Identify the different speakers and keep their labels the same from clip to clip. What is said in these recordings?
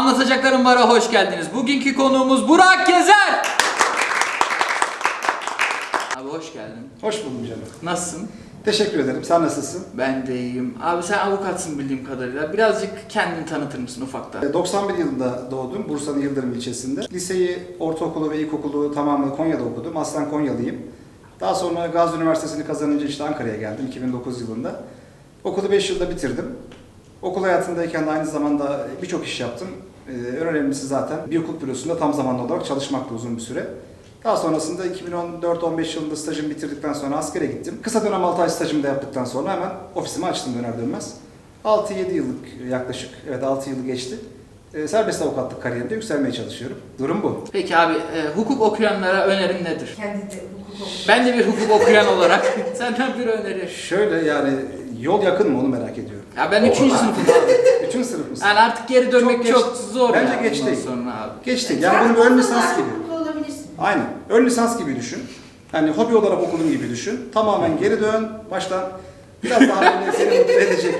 Speaker 1: Anlatacaklarım Var'a hoş geldiniz. Bugünkü konuğumuz Burak Gezer. Abi hoş geldin.
Speaker 2: Hoş buldum canım.
Speaker 1: Nasılsın?
Speaker 2: Teşekkür ederim. Sen nasılsın?
Speaker 1: Ben de iyiyim. Abi sen avukatsın bildiğim kadarıyla. Birazcık kendini tanıtır mısın ufakta?
Speaker 2: E, 91 yılında doğdum. Bursa'nın Yıldırım ilçesinde. Liseyi, ortaokulu ve ilkokulu tamamını Konya'da okudum. Aslan Konyalıyım. Daha sonra Gazi Üniversitesi'ni kazanınca işte Ankara'ya geldim 2009 yılında. Okulu 5 yılda bitirdim. Okul hayatındayken de aynı zamanda birçok iş yaptım. Ee, en önemlisi zaten bir hukuk bürosunda tam zamanlı olarak çalışmakta uzun bir süre. Daha sonrasında 2014-15 yılında stajımı bitirdikten sonra askere gittim. Kısa dönem 6 ay stajımı da yaptıktan sonra hemen ofisimi açtım döner dönmez. 6-7 yıllık yaklaşık, evet 6 yılı geçti. Ee, serbest avukatlık kariyerinde yükselmeye çalışıyorum. Durum bu.
Speaker 1: Peki abi e, hukuk okuyanlara önerin nedir?
Speaker 3: Kendi de hukuk okuyor.
Speaker 1: Ben de bir hukuk okuyan olarak senden bir öneri.
Speaker 2: Şöyle yani yol yakın mı onu merak ediyorum.
Speaker 1: Ya ben 3. sınıfım abi.
Speaker 2: Üçün sınıf mısın?
Speaker 1: Yani artık geri dönmek
Speaker 2: Çok
Speaker 1: çok,
Speaker 2: geç-
Speaker 1: zor
Speaker 2: Bence
Speaker 1: ya
Speaker 2: geç
Speaker 1: bundan
Speaker 2: değil.
Speaker 1: sonra abi.
Speaker 2: Geç değil. Yani bunu bir ön lisans gibi.
Speaker 3: Hukuklu olabilirsin.
Speaker 2: Aynen. Ön lisans gibi düşün. Yani hobi olarak okuduğum gibi düşün. Tamamen geri dön. Baştan biraz daha böyle seni mutlu edecek.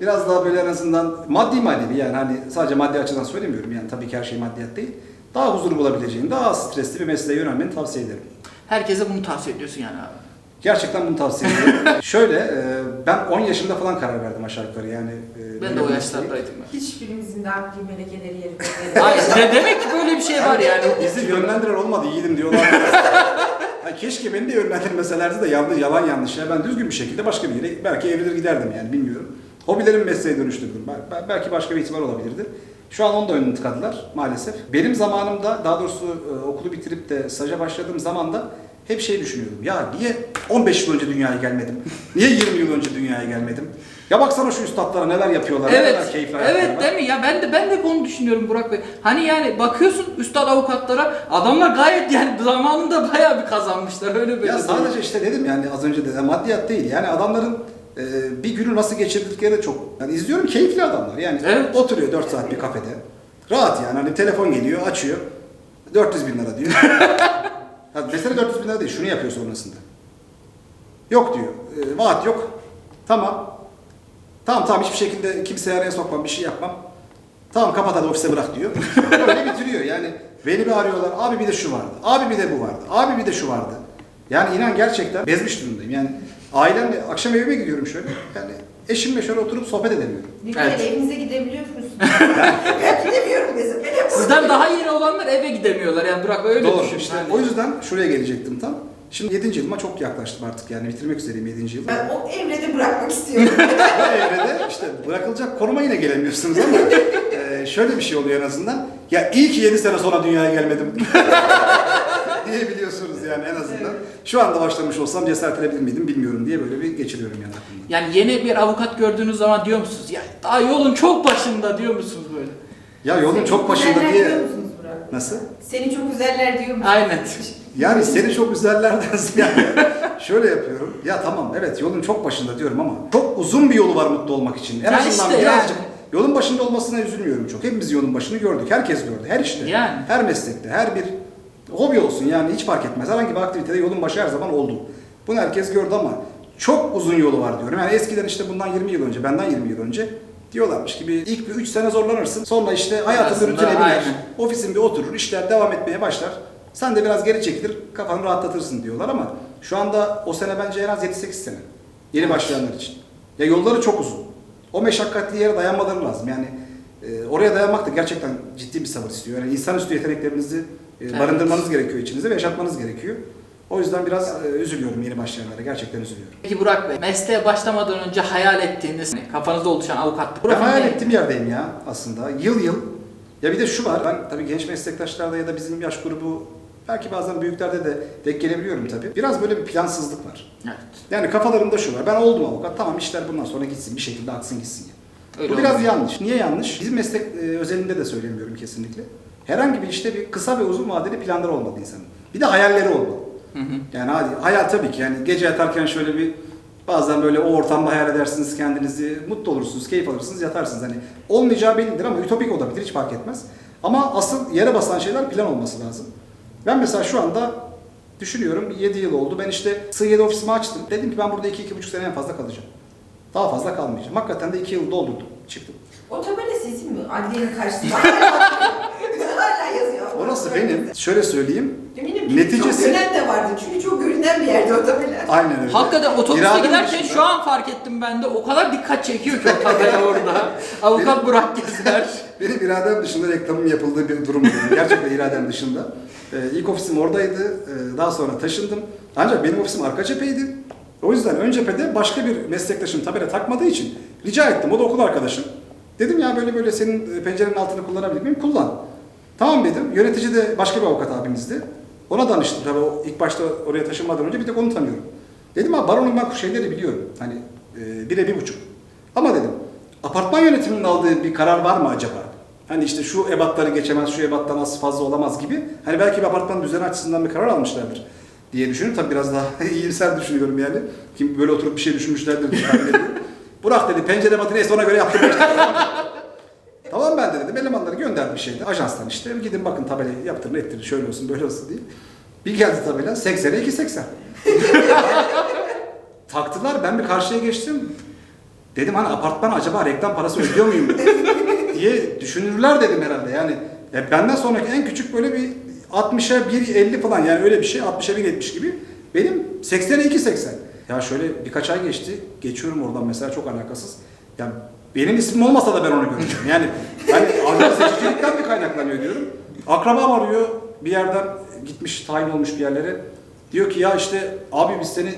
Speaker 2: Biraz daha böyle en azından maddi manevi yani hani sadece maddi açıdan söylemiyorum yani tabii ki her şey maddiyat değil. Daha huzur bulabileceğin, daha az stresli bir mesleğe yönelmeni tavsiye ederim.
Speaker 1: Herkese bunu tavsiye ediyorsun yani abi.
Speaker 2: Gerçekten bunu tavsiye ederim. Şöyle e, ben 10 yaşında falan karar verdim aşağı yukarı yani. e,
Speaker 1: Ben de o yaşlardaydım ben.
Speaker 3: Hiçbirimizin de akli melekeleri yerinde değil.
Speaker 1: Hayır ne demek ki böyle bir şey var yani.
Speaker 2: Bizi yönlendiren olmadı yiğidim diyorlar. Ha, keşke beni de yönlendirmeselerdi de yanlış, yalan yanlış. Ya ben düzgün bir şekilde başka bir yere belki evlenir giderdim yani bilmiyorum. Hobilerimi mesleğe dönüştürdüm. Bel- bel- Belki başka bir ihtimal olabilirdi. Şu an onu da önünü tıkadılar maalesef. Benim zamanımda daha doğrusu e, okulu bitirip de staja başladığım zaman da hep şey düşünüyordum. Ya niye 15 yıl önce dünyaya gelmedim? Niye 20 yıl önce dünyaya gelmedim? Ya baksana şu üstadlara neler yapıyorlar,
Speaker 1: Evet,
Speaker 2: keyifli hayatları
Speaker 1: evet değil mi? Ya ben de ben de bunu düşünüyorum Burak Bey. Hani yani bakıyorsun üstad avukatlara adamlar gayet yani zamanında bayağı bir kazanmışlar öyle böyle.
Speaker 2: Ya
Speaker 1: değil.
Speaker 2: sadece işte dedim yani az önce de maddiyat değil. Yani adamların e, bir günü nasıl geçirdikleri de çok. Yani izliyorum keyifli adamlar. Yani
Speaker 1: Evet.
Speaker 2: oturuyor 4 saat bir kafede. Rahat yani hani telefon geliyor açıyor. 400 bin lira diyor. ya mesela 400 bin lira değil şunu yapıyor sonrasında. Yok diyor. E, vaat yok. Tamam. Tamam tamam hiçbir şekilde kimseye araya sokmam bir şey yapmam. Tamam kapat hadi ofise bırak diyor. Öyle bitiriyor yani. Beni bir arıyorlar. Abi bir de şu vardı. Abi bir de bu vardı. Abi bir de şu vardı. Yani inan gerçekten bezmiş durumdayım. Yani ailemle akşam evime gidiyorum şöyle. Yani eşimle şöyle oturup sohbet edemiyorum.
Speaker 3: Ne güzel
Speaker 1: Evet.
Speaker 3: evinize gidebiliyor musun? ben gidemiyorum hep
Speaker 1: Sizden daha yeni olanlar eve gidemiyorlar yani Burak öyle
Speaker 2: Doğru
Speaker 1: düşün.
Speaker 2: işte.
Speaker 1: Yani.
Speaker 2: O yüzden şuraya gelecektim tam. Şimdi 7. yılıma çok yaklaştım artık yani bitirmek üzereyim 7. yılı.
Speaker 3: Ben o evrede bırakmak istiyorum.
Speaker 2: Bu evrede işte bırakılacak konuma yine gelemiyorsunuz ama e, şöyle bir şey oluyor en azından. Ya iyi ki 7 sene sonra dünyaya gelmedim. diyebiliyorsunuz yani en azından. Şu anda başlamış olsam cesaret edebilir miydim bilmiyorum diye böyle bir geçiriyorum yani aklımdan.
Speaker 1: Yani yeni bir avukat gördüğünüz zaman diyor musunuz? Ya daha yolun çok başında diyor musunuz böyle?
Speaker 2: Ya yolun
Speaker 3: Seni
Speaker 2: çok başında diye...
Speaker 3: diyor musunuz Burak?
Speaker 2: Nasıl?
Speaker 3: Seni çok güzeller diyor musunuz?
Speaker 1: Aynen.
Speaker 2: Yani seni çok üzerlerden ziyade şöyle yapıyorum. Ya tamam evet yolun çok başında diyorum ama çok uzun bir yolu var mutlu olmak için. En
Speaker 1: Ya
Speaker 2: azından
Speaker 1: işte
Speaker 2: birazcık
Speaker 1: yani.
Speaker 2: yolun başında olmasına üzülmüyorum çok. Hepimiz yolun başını gördük. Herkes gördü. Her işte.
Speaker 1: Yani.
Speaker 2: Her meslekte. Her bir hobi olsun yani hiç fark etmez. Herhangi bir aktivitede yolun başı her zaman oldu. Bunu herkes gördü ama çok uzun yolu var diyorum. Yani eskiden işte bundan 20 yıl önce, benden 20 yıl önce diyorlarmış gibi ilk bir 3 sene zorlanırsın. Sonra işte hayatın rutine biner. Ofisin bir oturur, işler devam etmeye başlar. Sen de biraz geri çekilir, kafanı rahatlatırsın diyorlar ama şu anda o sene bence en az 7-8 sene. Yeni başlayanlar için. Ya yolları çok uzun. O meşakkatli yere dayanmaları lazım. Yani e, oraya dayanmak da gerçekten ciddi bir sabır istiyor. Yani insanüstü yeteneklerinizi
Speaker 1: Evet.
Speaker 2: barındırmanız gerekiyor içinizde ve yaşatmanız gerekiyor. O yüzden biraz e, üzülüyorum yeni başlayanlara. Gerçekten üzülüyorum.
Speaker 1: Peki Burak Bey, mesleğe başlamadan önce hayal ettiğiniz, hani kafanızda oluşan avukatlık.
Speaker 2: Ben hayal ettiğim yerdeyim ya aslında. Yıl yıl. Ya bir de şu var. Ben tabii genç meslektaşlarda ya da bizim yaş grubu belki bazen büyüklerde de denk gelebiliyorum tabii. Biraz böyle bir plansızlık var.
Speaker 1: Evet.
Speaker 2: Yani kafalarımda şu var. Ben oldum avukat. Tamam işler bundan sonra gitsin. Bir şekilde aksın gitsin.
Speaker 1: Öyle
Speaker 2: Bu biraz
Speaker 1: olmuyor.
Speaker 2: yanlış. Niye yanlış? Bizim meslek e, özelinde de söylemiyorum kesinlikle. Herhangi bir işte bir kısa ve uzun vadeli planları olmalı insanın. Bir de hayalleri olmalı.
Speaker 1: Hı hı.
Speaker 2: Yani hadi hayal tabii ki yani gece yatarken şöyle bir bazen böyle o ortamda hayal edersiniz kendinizi, mutlu olursunuz, keyif alırsınız, yatarsınız. Hani olmayacağı bellidir ama ütopik olabilir hiç fark etmez. Ama asıl yere basan şeyler plan olması lazım. Ben mesela şu anda düşünüyorum 7 yıl oldu. Ben işte Sığ ofisimi açtım. Dedim ki ben burada 2-2,5 sene en fazla kalacağım. Daha fazla kalmayacağım. Hakikaten de 2 yıl doldurdum. Çıktım.
Speaker 3: O tabela sizin mi? Adliyenin karşısında.
Speaker 2: Orası benim. Şöyle söyleyeyim.
Speaker 3: Eminim
Speaker 2: Neticesi-
Speaker 3: çok görünen de vardı. Çünkü çok görünen bir yerde o tabela.
Speaker 2: Aynen öyle.
Speaker 1: Hakikaten otobüste
Speaker 2: İradem
Speaker 1: giderken
Speaker 2: dışında-
Speaker 1: şu an fark ettim ben de o kadar dikkat çekiyor ki o tabela orada. Avukat Burak Gezer.
Speaker 2: Benim iradem dışında reklamın yapıldığı bir durum. bu. Gerçekten iradem dışında. Ee, ilk ofisim oradaydı. Ee, daha sonra taşındım. Ancak benim ofisim arka cepheydi. O yüzden ön cephede başka bir meslektaşım tabela takmadığı için rica ettim. O da okul arkadaşım. Dedim ya böyle böyle senin e, pencerenin altını kullanabilir miyim? Kullan. Tamam dedim. Yönetici de başka bir avukat abimizdi. Ona danıştım. Tabii o ilk başta oraya taşınmadan önce bir tek onu tanıyorum. Dedim abi baronun ben şeyleri biliyorum. Hani e, bire bir buçuk. Ama dedim apartman yönetiminin aldığı bir karar var mı acaba? Hani işte şu ebatları geçemez, şu ebattan az fazla olamaz gibi. Hani belki bir apartman düzeni açısından bir karar almışlardır diye düşünüyorum. Tabii biraz daha iyimser düşünüyorum yani. Kim böyle oturup bir şey düşünmüşlerdir diye. Burak dedi pencere ebatı neyse ona göre yaptım. tamam ben de dedim elemanları gönderdim şeyde ajanstan işte gidin bakın tabelayı yaptırın ettirin şöyle olsun böyle olsun diye. Bir geldi tabela 80'e 280. Taktılar ben bir karşıya geçtim. Dedim hani apartman acaba reklam parası ödüyor muyum diye düşünürler dedim herhalde. Yani e, benden sonraki en küçük böyle bir 60'a 1.50 falan yani öyle bir şey 60'a 1.70 gibi. Benim 80'e 2.80. Ya şöyle birkaç ay geçti. Geçiyorum oradan mesela çok alakasız. Ya benim ismim olmasa da ben onu görüyorum. Yani hani adres seçicilikten mi kaynaklanıyor diyorum. Akrabam arıyor bir yerden gitmiş tayin olmuş bir yerlere. Diyor ki ya işte abi biz seni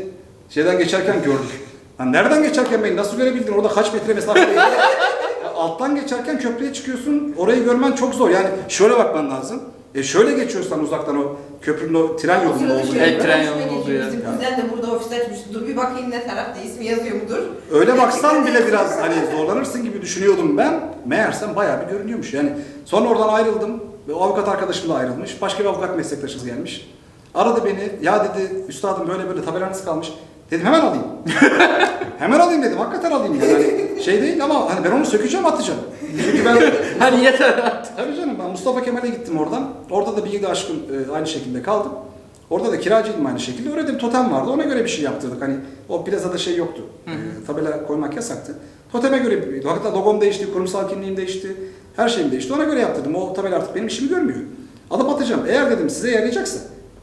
Speaker 2: şeyden geçerken gördük. Lan nereden geçerken beni nasıl görebildin? Orada kaç metre mesafede? Alttan geçerken köprüye çıkıyorsun. Orayı görmen çok zor. Yani şöyle bakman lazım. E şöyle geçiyorsan uzaktan o köprünün o tren yolunda olduğu
Speaker 1: Evet,
Speaker 2: yerde.
Speaker 1: tren yolunun olduğu yer.
Speaker 3: Bizim kuzen de burada ofis açmış. Dur bir bakayım ne tarafta ismi yazıyor mudur?
Speaker 2: Öyle baksan bile biraz hani zorlanırsın gibi düşünüyordum ben. Meğersem bayağı bir görünüyormuş. Yani sonra oradan ayrıldım. Ve o avukat arkadaşım da ayrılmış. Başka bir avukat meslektaşımız gelmiş. Aradı beni. Ya dedi üstadım böyle böyle tabelanız kalmış. Dedim hemen alayım. hemen alayım dedim. Hakikaten alayım yani. Hani şey değil ama hani ben onu sökeceğim atacağım. Çünkü ben
Speaker 1: Hani yeter.
Speaker 2: Tabii canım ben Mustafa Kemal'e gittim oradan. Orada da bir yedi aşkın e, aynı şekilde kaldım. Orada da kiracıydım aynı şekilde. Orada bir totem vardı. Ona göre bir şey yaptırdık. Hani o plazada şey yoktu. E, tabela koymak yasaktı. Toteme göre bir Hatta logom değişti, kurumsal kimliğim değişti. Her şeyim değişti. Ona göre yaptırdım. O tabela artık benim işimi görmüyor. Alıp atacağım. Eğer dedim size yarayacaksa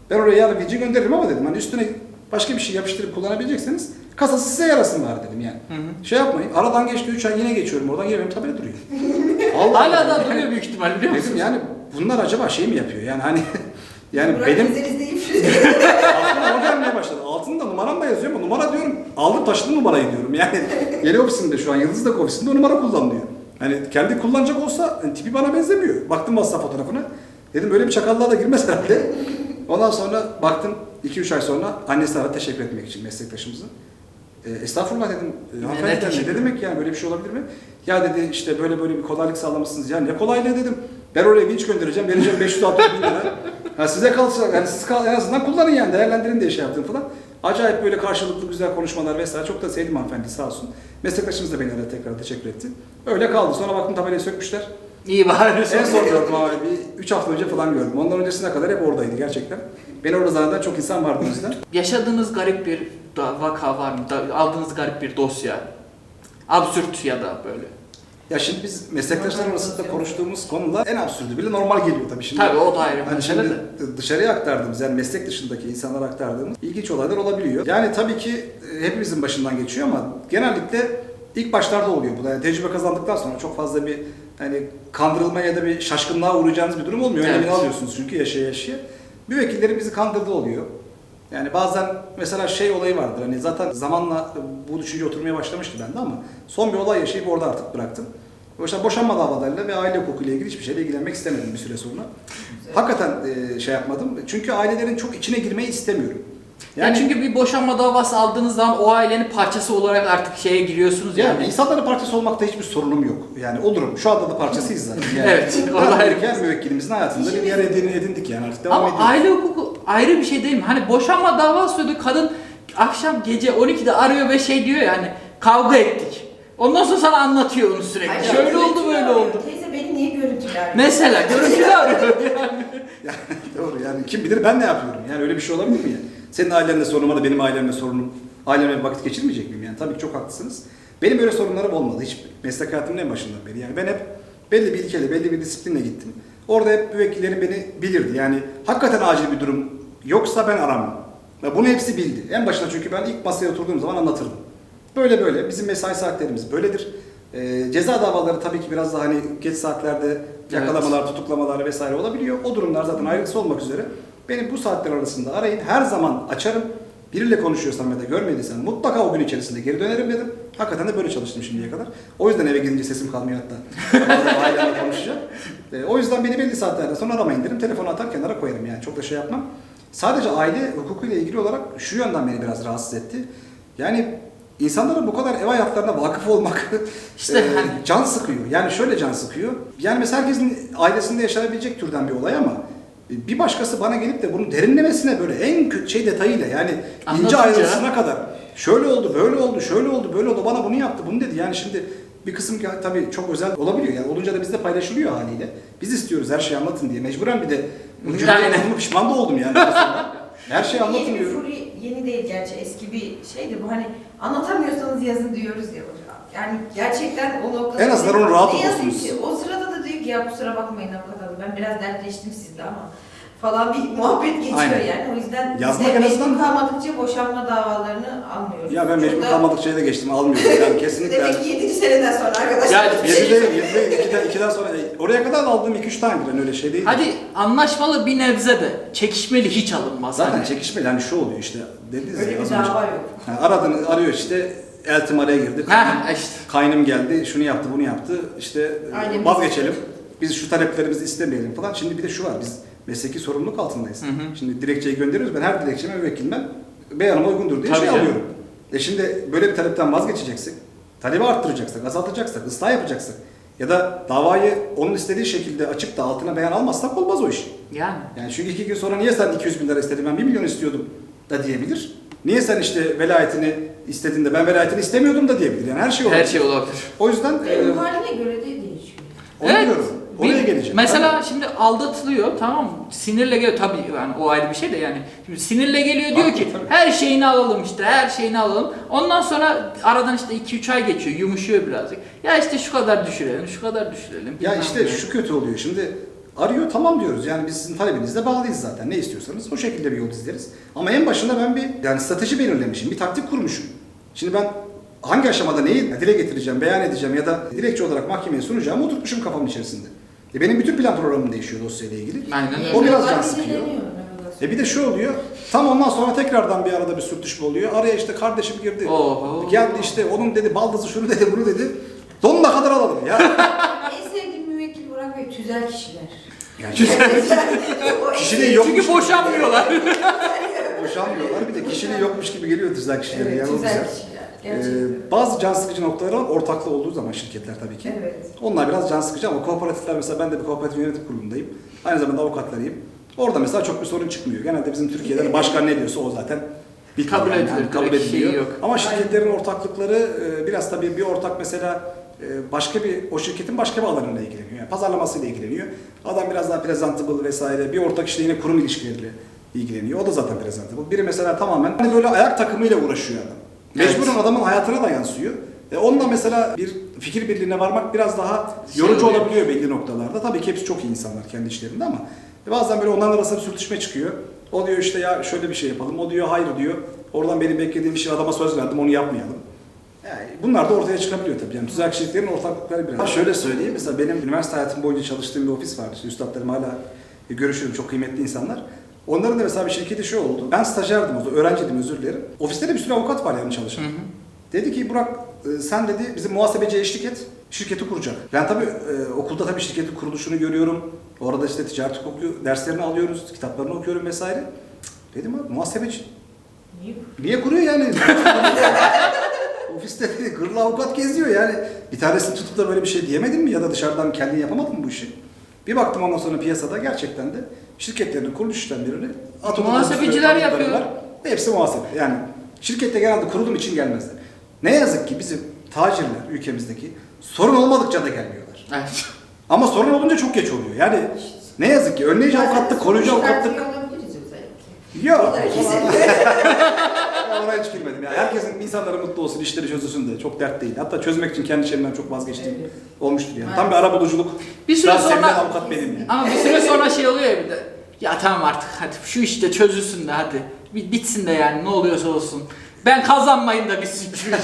Speaker 2: ben oraya yarın video gönderirim ama dedim hani üstüne başka bir şey yapıştırıp kullanabilecekseniz kasası size yarasın var dedim yani. Şey yapmayın. Aradan geçti 3 ay yine geçiyorum. Oradan yine benim tabela duruyor. Allah
Speaker 1: Hala da duruyor büyük ihtimal biliyor musun?
Speaker 2: Dedim yani bunlar acaba şey mi yapıyor? Yani hani yani
Speaker 3: Burak
Speaker 2: benim aklıma o gelmeye başladı. Altında numaram da yazıyor ama numara diyorum aldım taşıdım numarayı diyorum. Yani yeni ofisimde şu an Yıldız'daki ofisimde o numara kullanılıyor. Hani kendi kullanacak olsa hani tipi bana benzemiyor. Baktım WhatsApp fotoğrafına. Dedim böyle bir çakallığa da girmez herhalde. Ondan sonra baktım 2-3 ay sonra annesi aradı teşekkür etmek için meslektaşımızın. E, estağfurullah dedim. E,
Speaker 1: Ne-
Speaker 2: hanımefendi
Speaker 1: ne
Speaker 2: ne demek yani böyle bir şey olabilir mi? Ya dedi işte böyle böyle bir kolaylık sağlamışsınız. Ya ne kolaylığı dedim. Ben oraya vinç göndereceğim. Vereceğim 500-600 bin lira. Ha, size kalsa yani siz kal, en azından kullanın yani değerlendirin diye şey yaptım falan. Acayip böyle karşılıklı güzel konuşmalar vesaire. Çok da sevdim hanımefendi sağ olsun. Meslektaşımız da beni aradı tekrar teşekkür etti. Öyle kaldı. Sonra baktım tabelayı sökmüşler.
Speaker 1: İyi bari.
Speaker 2: En son gördüm abi. Bir 3 hafta önce falan gördüm. Ondan öncesine kadar hep oradaydı gerçekten. Beni orada zanneden çok insan vardı o yüzden.
Speaker 1: Yaşadığınız garip bir da- vaka var mı? Da- aldığınız garip bir dosya. Absürt ya da böyle.
Speaker 2: Ya şimdi biz meslektaşlar arasında konuştuğumuz konular en absürdü bile normal geliyor tabii şimdi.
Speaker 1: Tabii o da ayrı
Speaker 2: Hani
Speaker 1: mesele
Speaker 2: şimdi
Speaker 1: de.
Speaker 2: dışarıya aktardığımız yani meslek dışındaki insanlara aktardığımız ilginç olaylar olabiliyor. Yani tabii ki e, hepimizin başından geçiyor ama genellikle ilk başlarda oluyor bu. Yani tecrübe kazandıktan sonra çok fazla bir hani kandırılma ya da bir şaşkınlığa uğrayacağınız bir durum olmuyor.
Speaker 1: Evet.
Speaker 2: alıyorsunuz çünkü yaşaya yaşaya. Müvekkillerin bizi kandırdığı oluyor. Yani bazen mesela şey olayı vardır hani zaten zamanla bu düşünce oturmaya başlamıştı bende ama son bir olay yaşayıp orada artık bıraktım. İşte boşanma davalarıyla ve aile hukukuyla ilgili hiçbir şeyle ilgilenmek istemedim bir süre sonra. Hakikaten şey yapmadım. Çünkü ailelerin çok içine girmeyi istemiyorum.
Speaker 1: Yani, çünkü bir boşanma davası aldığınız zaman o ailenin parçası olarak artık şeye giriyorsunuz
Speaker 2: yani
Speaker 1: yani.
Speaker 2: insanların parçası olmakta hiçbir sorunum yok. Yani olurum. Şu anda da parçasıyız zaten. Yani,
Speaker 1: Evet, o da ayrı.
Speaker 2: Her müvekkilimizin hayatında bir yer edin, edindik yani artık devam
Speaker 1: Ama
Speaker 2: ediyoruz.
Speaker 1: aile hukuku ayrı bir şey değil mi? Hani boşanma davası ödü kadın akşam gece 12'de arıyor ve şey diyor yani kavga ettik. Ondan sonra sana anlatıyor onu sürekli.
Speaker 3: Ay,
Speaker 1: Şöyle oldu böyle
Speaker 3: arıyor.
Speaker 1: oldu.
Speaker 3: Teyze beni niye görüntüler?
Speaker 1: Mesela görüntülü arıyor yani.
Speaker 2: Yani doğru yani kim bilir ben ne yapıyorum yani öyle bir şey olabilir mi yani? Senin ailenle sorunum da benim ailemle sorunum. Ailemle vakit geçirmeyecek miyim yani? Tabii ki çok haklısınız. Benim öyle sorunlarım olmadı hiç meslek hayatımın en başından beri. Yani ben hep belli bir ilkeyle, belli bir disiplinle gittim. Orada hep müvekkillerim beni bilirdi. Yani hakikaten acil bir durum yoksa ben aramam. Ve bunu hepsi bildi. En başında çünkü ben ilk masaya oturduğum zaman anlatırdım. Böyle böyle. Bizim mesai saatlerimiz böyledir. Ee, ceza davaları tabii ki biraz daha hani geç saatlerde yakalamalar, tutuklamalar vesaire olabiliyor. O durumlar zaten ayrıntısı olmak üzere. Benim bu saatler arasında arayın her zaman açarım. Biriyle konuşuyorsam ya da görmediysem mutlaka o gün içerisinde geri dönerim dedim. Hakikaten de böyle çalıştım şimdiye kadar. O yüzden eve gidince sesim kalmıyor hatta. Bazen ailemle konuşacağım. Ee, o yüzden beni belli saatlerden sonra aramayın derim. Telefonu atar kenara koyarım yani çok da şey yapmam. Sadece aile hukukuyla ilgili olarak şu yönden beni biraz rahatsız etti. Yani insanların bu kadar ev hayatlarına vakıf olmak
Speaker 1: İşte
Speaker 2: e, can sıkıyor. Yani şöyle can sıkıyor. Yani mesela herkesin ailesinde yaşanabilecek türden bir olay ama bir başkası bana gelip de bunu derinlemesine böyle en kötü şey detayıyla yani ince
Speaker 1: Anlatınca-
Speaker 2: ayrıntısına kadar şöyle oldu, böyle oldu, şöyle oldu, böyle oldu, bana bunu yaptı, bunu dedi. Yani şimdi bir kısım ki tabii çok özel olabiliyor. Yani olunca da bizde paylaşılıyor haliyle. Biz istiyoruz her şeyi anlatın diye. Mecburen bir de bulunma pişman da oldum yani. her şeyi
Speaker 3: Yeni bir
Speaker 2: anlatmıyorum.
Speaker 3: furi, yeni değil gerçi eski bir şeydi bu hani anlatamıyorsanız yazın diyoruz ya hocam. Yani gerçekten o noktada...
Speaker 2: En azından onu rahat
Speaker 3: ki? O diyor ki ya kusura bakmayın avukat hanım ben biraz dertleştim sizle ama falan bir muhabbet geçiyor
Speaker 2: Aynen.
Speaker 3: yani. O yüzden
Speaker 2: Yazmak en azından-
Speaker 3: mecbur kalmadıkça boşanma davalarını almıyoruz.
Speaker 2: Ya ben mecbur
Speaker 3: Çok da-
Speaker 2: kalmadıkça da geçtim, almıyorum. Yani kesinlikle.
Speaker 3: Demek ki 7. seneden sonra arkadaşlar.
Speaker 1: Yani
Speaker 2: Yedi değil, yedi değil, ikiden, ikiden sonra. Oraya kadar da aldığım 2-3 tanedir. Yani öyle şey değil.
Speaker 1: Hadi anlaşmalı bir nebze de çekişmeli hiç alınmaz.
Speaker 2: Zaten
Speaker 1: hani.
Speaker 2: çekişmeli yani şu oluyor işte. Dediniz
Speaker 3: Öyle
Speaker 2: ya
Speaker 3: bir
Speaker 2: az önce.
Speaker 3: dava yok.
Speaker 2: Ha, aradın, arıyor işte. Eltim araya girdi.
Speaker 1: Ha işte.
Speaker 2: Kaynım geldi, şunu yaptı, bunu yaptı. İşte
Speaker 3: Ailemiz-
Speaker 2: vazgeçelim. Biz şu taleplerimizi istemeyelim falan. Şimdi bir de şu var. Biz mesleki sorumluluk altındayız.
Speaker 1: Hı hı.
Speaker 2: Şimdi dilekçeyi gönderiyoruz. Ben her dilekçeme müvekkilimden beyanıma uygundur diye
Speaker 1: Tabii
Speaker 2: şey
Speaker 1: canım.
Speaker 2: alıyorum. E şimdi böyle bir talepten vazgeçeceksek, talebi arttıracaksak, azaltacaksak, ıslah yapacaksak ya da davayı onun istediği şekilde açıp da altına beyan almazsak olmaz o iş.
Speaker 1: Yani.
Speaker 2: Yani çünkü iki gün sonra niye sen 200 bin lira istedin ben 1 milyon istiyordum da diyebilir. Niye sen işte velayetini istedin de ben velayetini istemiyordum da diyebilir. Yani her şey olabilir.
Speaker 1: Her şey olabilir.
Speaker 2: O yüzden e,
Speaker 3: ruh haline göre de değişiyor.
Speaker 2: onu diyorum.
Speaker 1: Bir-
Speaker 2: Oraya geleceğim.
Speaker 1: Mesela şimdi aldatılıyor tamam mı? Sinirle geliyor tabii yani o ayrı bir şey de yani. Şimdi sinirle geliyor diyor
Speaker 2: Haklı,
Speaker 1: ki
Speaker 2: tabii.
Speaker 1: her şeyini alalım işte her şeyini alalım. Ondan sonra aradan işte 2-3 ay geçiyor yumuşuyor birazcık. Ya işte şu kadar düşürelim şu kadar düşürelim.
Speaker 2: Ya işte
Speaker 1: ne.
Speaker 2: şu kötü oluyor. Şimdi arıyor tamam diyoruz. Yani biz sizin talebinizle bağlıyız zaten. Ne istiyorsanız o şekilde bir yol izleriz. Ama en başında ben bir yani strateji belirlemişim. Bir taktik kurmuşum. Şimdi ben hangi aşamada neyi dile getireceğim, beyan edeceğim ya da dilekçe olarak mahkemeye sunacağımı oturtmuşum kafamın içerisinde. E benim bütün plan programım değişiyor dosyayla ilgili.
Speaker 1: Aynen öyle.
Speaker 2: O biraz can sıkıyor. E bir de şu oluyor. Tam ondan sonra tekrardan bir arada bir sürtüşme oluyor. Araya işte kardeşim girdi.
Speaker 1: Oho.
Speaker 2: Geldi işte onun dedi baldızı şunu dedi bunu dedi. Donuna kadar alalım ya.
Speaker 3: En sevdiğim müvekkil Burak Bey tüzel kişiler.
Speaker 2: Yani Kişiliği yok.
Speaker 1: Çünkü boşanmıyorlar.
Speaker 2: boşanmıyorlar. Bir de kişiliği yokmuş gibi geliyor tüzel kişilere.
Speaker 3: Evet,
Speaker 2: yani o
Speaker 3: tüzel kişiler.
Speaker 2: Ee, bazı can sıkıcı noktaları var. Ortaklı olduğu zaman şirketler tabii ki.
Speaker 3: Evet.
Speaker 2: Onlar biraz can sıkıcı ama kooperatifler mesela ben de bir kooperatif yönetim kurulundayım. Aynı zamanda avukatlarıyım. Orada mesela çok bir sorun çıkmıyor. Genelde bizim Türkiye'de de başkan ne diyorsa o zaten bir
Speaker 1: Kabul edilir,
Speaker 2: kabul
Speaker 1: direkt
Speaker 2: ediliyor.
Speaker 1: yok.
Speaker 2: Ama şirketlerin ortaklıkları e, biraz tabii bir ortak mesela e, başka bir o şirketin başka bir alanıyla ilgileniyor. Yani pazarlamasıyla ilgileniyor. Adam biraz daha presentable vesaire. Bir ortak işte yine kurum ilişkileriyle ilgileniyor. O da zaten presentable. Biri mesela tamamen hani böyle ayak takımıyla uğraşıyor adam. Mecburen
Speaker 1: Evet.
Speaker 2: adamın hayatına da yansıyor. E onunla mesela bir fikir birliğine varmak biraz daha
Speaker 1: Şey
Speaker 2: yorucu
Speaker 1: oluyor.
Speaker 2: olabiliyor belli noktalarda. Tabii ki hepsi çok iyi insanlar kendi işlerinde ama e bazen böyle onların arasında bir sürtüşme çıkıyor. O diyor işte ya şöyle bir şey yapalım. O diyor hayır diyor. Oradan benim beklediğim şey adama söz verdim onu yapmayalım. Yani bunlar da ortaya çıkabiliyor tabii. Yani tüzel kişiliklerin ortaklıkları biraz. Şöyle söyleyeyim mesela benim üniversite hayatım boyunca çalıştığım bir ofis vardı. İşte üstadlarım hala görüşüyorum çok kıymetli insanlar. Onların da mesela bir şirketi şu oldu. Ben stajyerdim o zaman, öğrenciydim özür dilerim. Ofiste de bir sürü avukat var yani çalışan.
Speaker 1: Hı hı.
Speaker 2: Dedi ki Burak e, sen dedi bizim muhasebeciye eşlik et, şirketi kuracak. Ben tabii e, okulda tabii şirketin kuruluşunu görüyorum. Orada işte ticaret hukuku derslerini alıyoruz, kitaplarını okuyorum vesaire. Dedim abi muhasebeci.
Speaker 3: Niye?
Speaker 2: Niye kuruyor yani? Ofiste dedi, gırla avukat geziyor yani. Bir tanesini tutup da böyle bir şey diyemedin mi? Ya da dışarıdan kendin yapamadın mı bu işi? Bir baktım ondan sonra piyasada gerçekten de şirketlerin kuruluş işlemlerini Atatürk'ün
Speaker 1: Muhasebeciler yapıyor.
Speaker 2: Hepsi muhasebe. Yani şirkette genelde kurulum için gelmezler. Ne yazık ki bizim tacirler ülkemizdeki sorun olmadıkça da gelmiyorlar.
Speaker 1: Evet.
Speaker 2: Ama sorun olunca çok geç oluyor. Yani ne yazık ki önleyici avukatlık, koruyucu avukatlık. Yok. Ben ona hiç girmedim. Yani herkesin insanları mutlu olsun, işleri çözülsün de çok dert değil. Hatta çözmek için kendi işlerimden çok vazgeçtiğim
Speaker 3: Evet.
Speaker 2: olmuştur yani. Tam bir ara buluculuk.
Speaker 1: Bir süre
Speaker 2: sevilen
Speaker 1: sonra
Speaker 2: avukat benim yani.
Speaker 1: ama bir süre sonra şey oluyor ya bir de. Ya tamam artık hadi şu işte çözülsün de hadi. Bir bitsin de yani ne oluyorsa olsun. Ben kazanmayın da bitsin şu iş.
Speaker 2: Ya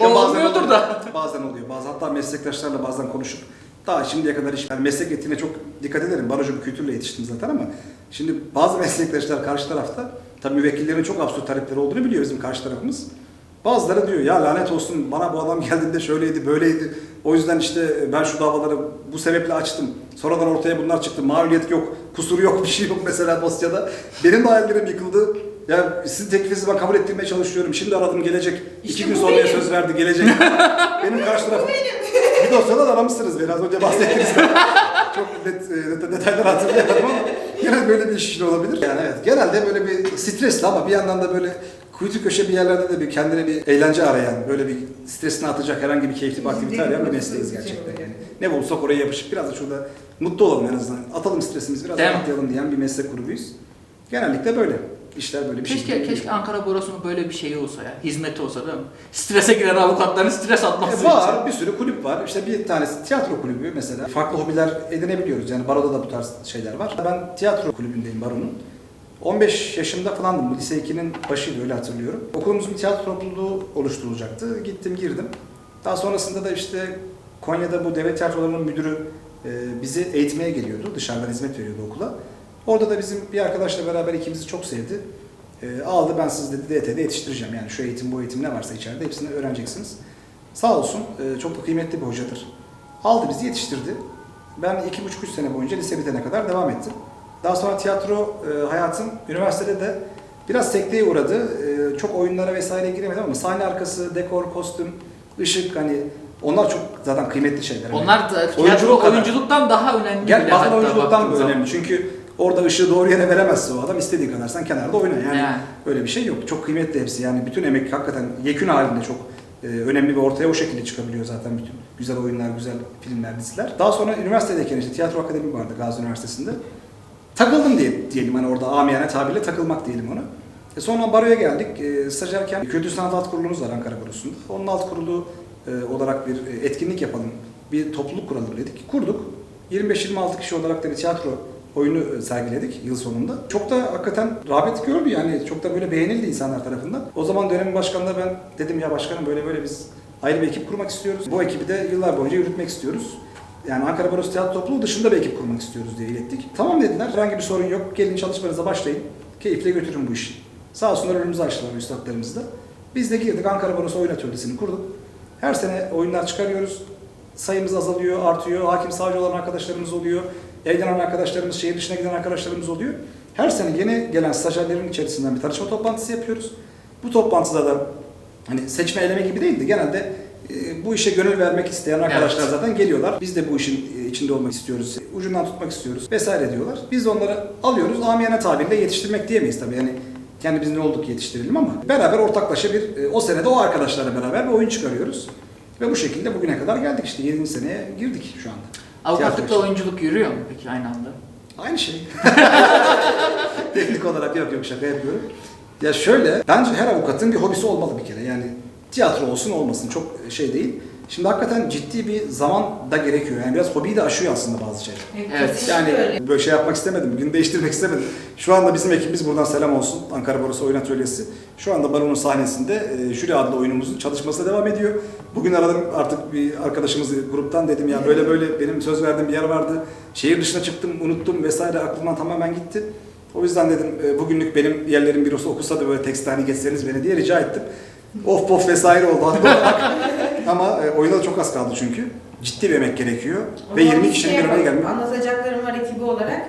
Speaker 1: o
Speaker 2: bazen
Speaker 1: olmuyordur
Speaker 2: oluyor,
Speaker 1: da.
Speaker 2: Bazen oluyor. Bazen hatta meslektaşlarla bazen konuşup daha şimdiye kadar iş, yani meslek etiğine çok dikkat ederim. Barocu bir kültürle yetiştim zaten ama şimdi bazı meslektaşlar karşı tarafta tabii müvekkillerin çok absürt talepleri olduğunu biliyor bizim karşı tarafımız. Bazıları diyor ya lanet olsun bana bu adam geldiğinde şöyleydi böyleydi. O yüzden işte ben şu davaları bu sebeple açtım. Sonradan ortaya bunlar çıktı. Mağluliyet yok, kusur yok, bir şey yok mesela dosyada. Benim de hayallerim yıkıldı. Ya sizin teklifinizi ben kabul ettirmeye çalışıyorum. Şimdi aradım gelecek.
Speaker 3: İşte
Speaker 2: İki gün
Speaker 3: bu
Speaker 2: sonra
Speaker 3: benim.
Speaker 2: söz verdi gelecek. benim karşı tarafım. Bir dosyada da aramışsınız biraz önce bahsettiniz. Çok net, e, detayları hatırlayamadım ama genel böyle bir iş için olabilir. Yani evet genelde böyle bir stresli ama bir yandan da böyle kuytu köşe bir yerlerde de bir kendine bir eğlence arayan, böyle bir stresini atacak herhangi bir keyifli bir aktivite arayan bir mesleğiz gerçekten yani. Ne bulursak oraya yapışıp biraz da şurada mutlu olalım en azından. Atalım stresimizi biraz
Speaker 1: Değil mi?
Speaker 2: rahatlayalım diyen bir meslek grubuyuz. Genellikle böyle. İşler böyle bir
Speaker 1: Keşke
Speaker 2: şekilde
Speaker 1: keşke Ankara Barosu'nun böyle bir şeyi olsa ya. Hizmeti olsa değil mi? Strese giren avukatların stres atması
Speaker 2: E,
Speaker 1: için.
Speaker 2: var, bir sürü kulüp var. İşte bir tanesi tiyatro kulübü mesela. Farklı hobiler edinebiliyoruz. Yani baroda da bu tarz şeyler var. Ben tiyatro kulübündeyim baronun. 15 yaşımda falandım. Lise 2'nin başıydı öyle hatırlıyorum. Okulumuzun bir tiyatro topluluğu oluşturulacaktı. Gittim girdim. Daha sonrasında da işte Konya'da bu devlet tiyatrolarının müdürü e, bizi eğitmeye geliyordu. Dışarıdan hizmet veriyordu okula. Orada da bizim bir arkadaşla beraber ikimizi çok sevdi. E, aldı ben sizi dedi DT'de yetiştireceğim. Yani şu eğitim bu eğitim ne varsa içeride hepsini öğreneceksiniz. Sağ olsun e, çok da kıymetli bir hocadır. Aldı bizi yetiştirdi. Ben iki buçuk üç sene boyunca lise bitene kadar devam ettim. Daha sonra tiyatro e, hayatım üniversitede de biraz sekteye uğradı. E, çok oyunlara vesaire giremedim ama sahne arkası, dekor, kostüm, ışık hani onlar çok zaten kıymetli şeyler. Hani
Speaker 1: Onlar da
Speaker 2: Oyunculuk
Speaker 1: tiyatro
Speaker 2: kadar.
Speaker 1: oyunculuktan daha önemli
Speaker 2: Gel bazen oyunculuktan önemli. Çünkü orada ışığı doğru yere veremezse o adam istediği kadar sen kenarda oyna. Yani,
Speaker 1: Yani.
Speaker 2: öyle bir şey yok. Çok kıymetli hepsi. Yani bütün emek hakikaten yekün halinde çok e, önemli ve ortaya o şekilde çıkabiliyor zaten bütün güzel oyunlar, güzel filmler, diziler. Daha sonra üniversitedeyken işte tiyatro akademi vardı Gazi Üniversitesi'nde. Takıldım diye diyelim hani orada amiyane tabirle takılmak diyelim ona. E sonra baroya geldik. E, stajyerken Kültür Sanat Alt Kurulumuz var Ankara Barosu'nda. Onun alt kurulu e, olarak bir e, etkinlik yapalım. Bir topluluk kuralım dedik. Kurduk. 25-26 kişi olarak da bir tiyatro oyunu e, sergiledik yıl sonunda. Çok da hakikaten rağbet gördü yani çok da böyle beğenildi insanlar tarafından. O zaman dönemin başkanına ben dedim ya başkanım böyle böyle biz ayrı bir ekip kurmak istiyoruz. Bu ekibi de yıllar boyunca yürütmek istiyoruz. Yani Ankara Barosu Tiyatro Topluluğu dışında bir ekip kurmak istiyoruz diye ilettik. Tamam dediler. Herhangi bir sorun yok. Gelin çalışmanıza başlayın. Keyifle götürün bu işi. Sağ olsunlar önümüzü açtılar üstadlarımız da. Biz de girdik Ankara Barosu Oyun Atölyesi'ni kurduk. Her sene oyunlar çıkarıyoruz. Sayımız azalıyor, artıyor. Hakim savcı olan arkadaşlarımız oluyor. Evlenen arkadaşlarımız, şehir dışına giden arkadaşlarımız oluyor. Her sene yeni gelen stajyerlerin içerisinden bir tanışma toplantısı yapıyoruz. Bu toplantıda da hani seçme eleme gibi değildi. Genelde e, bu işe gönül vermek isteyen arkadaşlar
Speaker 1: Evet.
Speaker 2: zaten geliyorlar. Biz de bu işin e, içinde olmak istiyoruz. Ucundan tutmak istiyoruz vesaire diyorlar. Biz de onları alıyoruz. Amiyane tabirle yetiştirmek diyemeyiz tabii. Yani kendi biz ne olduk yetiştirelim ama beraber ortaklaşa bir e, o senede o arkadaşlarla beraber bir oyun çıkarıyoruz. Ve bu şekilde bugüne kadar geldik işte 7. seneye girdik şu anda.
Speaker 1: Avukatlıkla
Speaker 2: Tiyatro
Speaker 1: oyunculuk yürüyor mu peki aynı anda?
Speaker 2: Aynı şey. Teknik olarak yok yok şaka yapıyorum. Ya şöyle, bence her avukatın bir hobisi olmalı bir kere. Yani tiyatro olsun olmasın çok şey değil. Şimdi hakikaten ciddi bir zaman da gerekiyor. Yani biraz hobiyi de aşıyor aslında bazı şeyler.
Speaker 1: Evet,
Speaker 2: Yani
Speaker 3: öyle.
Speaker 2: böyle şey yapmak istemedim, gün değiştirmek istemedim. Şu anda bizim ekibimiz buradan selam olsun. Ankara Barosu Oyun Atölyesi. Şu anda Baron'un sahnesinde e, Jüri adlı oyunumuzun çalışması devam ediyor. Bugün aradım artık bir arkadaşımızı gruptan dedim ya böyle böyle benim söz verdiğim bir yer vardı. Şehir dışına çıktım, unuttum vesaire aklımdan tamamen gitti. O yüzden dedim e, bugünlük benim yerlerim bürosu okusa da böyle tekst hani geçseniz beni diye rica ettim. Of pof vesaire oldu. Ama e, oyuna da çok az kaldı çünkü. Ciddi bir emek gerekiyor. Ve
Speaker 3: zaman
Speaker 2: 20
Speaker 3: bir
Speaker 2: kişinin
Speaker 3: şey
Speaker 2: bir araya gelmiyor.
Speaker 3: Anlatacaklarım var ekibi olarak.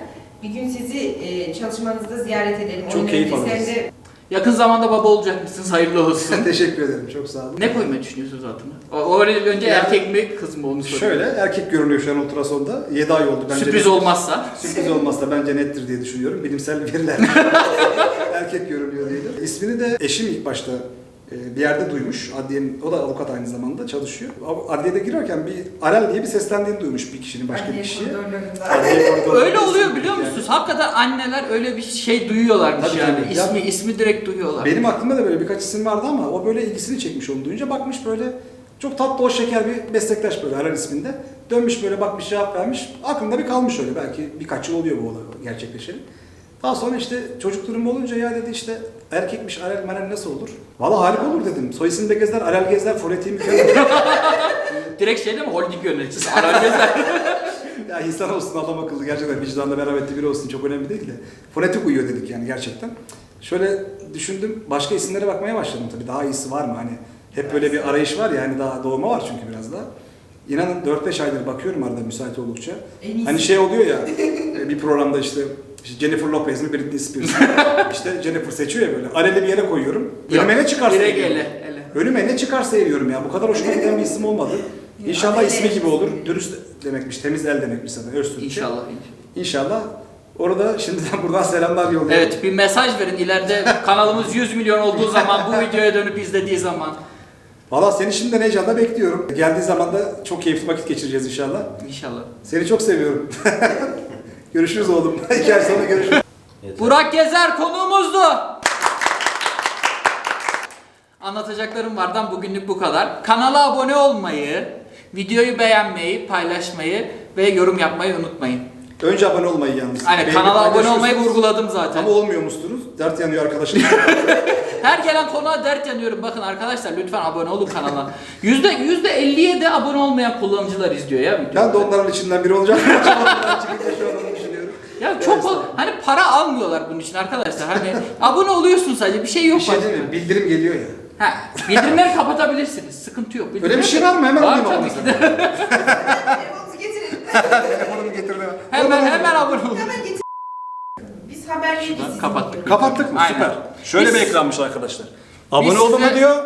Speaker 3: Bir gün sizi e, çalışmanızda ziyaret edelim.
Speaker 2: Çok keyif alırız.
Speaker 3: de
Speaker 1: Yakın zamanda baba olacak mısınız? Hayırlı olsun.
Speaker 2: Teşekkür ederim. Çok sağ olun.
Speaker 1: ne koymayı düşünüyorsunuz adına? O, o önce
Speaker 2: Yani-
Speaker 1: erkek mi kız mı onu soruyorum.
Speaker 2: Şöyle erkek görünüyor şu an ultrasonda. 7 ay oldu bence.
Speaker 1: Sürpriz
Speaker 2: net.
Speaker 1: olmazsa.
Speaker 2: Sürpriz olmazsa bence nettir diye düşünüyorum. Bilimsel veriler. erkek görünüyor diyelim. İsmini de eşim ilk başta bir yerde duymuş. Adliyenin, o da avukat aynı zamanda çalışıyor. Adliyede girerken bir Arel diye bir seslendiğini duymuş bir kişinin başka bir
Speaker 3: Adliye
Speaker 2: kişiye. Adliye koridorunda
Speaker 1: Öyle oluyor biliyor
Speaker 2: yani.
Speaker 1: musunuz? Hakikaten anneler öyle bir şey duyuyorlarmış
Speaker 2: Tabii,
Speaker 1: yani. İsmi
Speaker 2: Ya-
Speaker 1: ismi direkt duyuyorlar.
Speaker 2: Benim aklımda da böyle birkaç isim vardı ama o böyle ilgisini çekmiş onu duyunca bakmış böyle çok tatlı o şeker bir meslektaş böyle Aral isminde. Dönmüş böyle bakmış cevap vermiş. Aklımda bir kalmış öyle belki birkaç yıl oluyor bu olay gerçekleşeli. Daha sonra işte çocuk durumu olunca ya dedi işte erkekmiş Arel Marel nasıl olur? Valla harika olur dedim. Soy isim de Gezler, Arel Gezler, fonetiği mükemmel.
Speaker 1: Direkt şey değil mi? Holding yöneticisi. Arar gezer.
Speaker 2: ya insan olsun adam akıllı gerçekten vicdanla merhametli biri olsun çok önemli değil de. Fonetik uyuyor dedik yani gerçekten. Şöyle düşündüm başka isimlere bakmaya başladım tabii daha iyisi var mı hani hep böyle bir arayış var ya hani daha doğma var çünkü biraz daha. İnanın 4-5 aydır bakıyorum arada müsait oldukça. Hani şey oluyor ya bir programda işte işte Jennifer Lopez mi Britney Spears mi? işte Jennifer seçiyor ya böyle. Arel'i bir yere koyuyorum. Önüme ne çıkarsa
Speaker 1: Direkt ele. ele.
Speaker 2: Önüme ne çıkarsa yiyorum ya. Bu kadar hoşuma giden bir isim olmadı. İnşallah
Speaker 3: Adele.
Speaker 2: ismi gibi olur. Dürüst demekmiş, temiz el demekmiş zaten. Öz Türkçe.
Speaker 1: İnşallah.
Speaker 2: İnşallah. Orada şimdiden buradan selamlar yolluyorum.
Speaker 1: Evet bir mesaj verin ileride kanalımız 100 milyon olduğu zaman bu videoya dönüp izlediği zaman.
Speaker 2: Valla seni şimdiden heyecanla bekliyorum. Geldiği zaman da çok keyifli vakit geçireceğiz inşallah.
Speaker 1: İnşallah.
Speaker 2: Seni çok seviyorum. görüşürüz oğlum. İki ay sonra görüşürüz.
Speaker 1: Burak Gezer konuğumuzdu. Anlatacaklarım vardan bugünlük bu kadar. Kanala abone olmayı, videoyu beğenmeyi, paylaşmayı ve yorum yapmayı unutmayın.
Speaker 2: Önce abone olmayı yalnız.
Speaker 1: Aynen
Speaker 2: Beğenip
Speaker 1: kanala abone olmayı vurguladım zaten.
Speaker 2: Ama olmuyor musunuz? Dert yanıyor arkadaşım.
Speaker 1: Her gelen konuğa dert yanıyorum. Bakın arkadaşlar lütfen abone olun kanala. Yüzde yüzde elliye de abone olmayan kullanıcılar izliyor ya videoyu.
Speaker 2: ben de onların içinden biri olacağım. Çıkınca şu an.
Speaker 1: Ya çok ol- hani para almıyorlar bunun için arkadaşlar. Hani abone oluyorsun sadece bir şey yok
Speaker 2: Bir şey değil mi? Bildirim geliyor ya.
Speaker 1: Ha, bildirimleri kapatabilirsiniz. Sıkıntı yok.
Speaker 2: Öyle bir şey var mı? Hemen
Speaker 1: Var
Speaker 2: alayım
Speaker 1: tabii ki de.
Speaker 3: Telefonunuzu getirin.
Speaker 2: Telefonumu getirme.
Speaker 1: hemen hemen abone olun.
Speaker 3: Hemen getirin. Biz sizin
Speaker 1: kapattık.
Speaker 2: Kapattık mı?
Speaker 1: Aynen.
Speaker 2: Süper. Şöyle
Speaker 1: Biz-
Speaker 2: bir ekranmış arkadaşlar. Abone oldu mu
Speaker 1: size-
Speaker 2: diyor.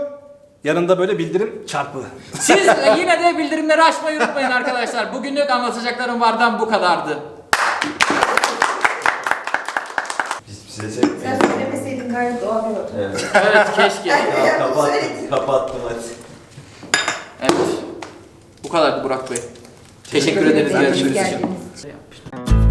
Speaker 2: Yanında böyle bildirim çarpı.
Speaker 1: Siz yine de bildirimleri açmayı unutmayın arkadaşlar. Bugünlük anlatacaklarım vardan bu kadardı.
Speaker 4: Size
Speaker 3: Sen söylemeseydin gayet doğal bir ortam.
Speaker 4: Evet.
Speaker 1: Evet keşke.
Speaker 4: Ya, kapattım, kapattım hadi.
Speaker 1: Evet. Bu kadardı Burak Bey. Teşekkür ederiz geldiğiniz
Speaker 3: teşekkür
Speaker 1: için.
Speaker 3: geldiğiniz için.